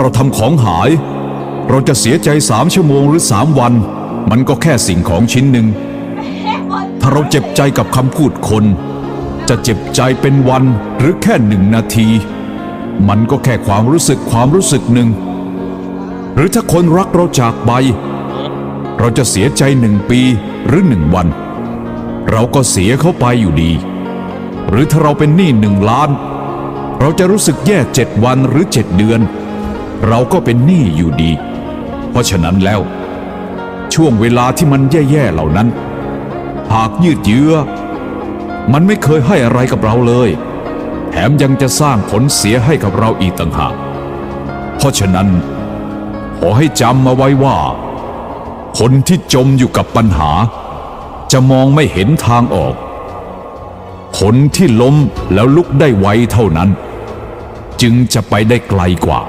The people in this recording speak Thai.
เราทำของหาย เราจะเสียใจสามชั่วโมงหรือสามวัน มันก็แค่สิ่งของชิ้นหนึ่ง ถ้าเราเจ็บใจกับคำพูดคน จะเจ็บใจเป็นวันหรือแค่หนึ่งนาที มันก็แค่ความรู้สึกความรู้สึกหนึ่ง หรือถ้าคนรักเราจากไป เราจะเสียใจหนึ่งปีหรือหนึ่งวัน เราก็เสียเขาไปอยู่ดี หรือถ้าเราเป็นหนี้หนึ่งล้านเราจะรู้สึกแย่เจ็ดวันหรือเจ็ดเดือน เราก็เป็นหนี้อยู่ดี เพราะฉะนั้นแล้ว ช่วงเวลาที่มันแย่ๆเหล่านั้น หากยืดเยื้อ มันไม่เคยให้อะไรกับเราเลย แถมยังจะสร้างผลเสียให้กับเราอีกต่างหาก เพราะฉะนั้น ขอให้จำมาไว้ว่า คนที่จมอยู่กับปัญหา จะมองไม่เห็นทางออก คนที่ล้มแล้วลุกได้ไวเท่านั้น จึงจะไปได้ไกลกว่า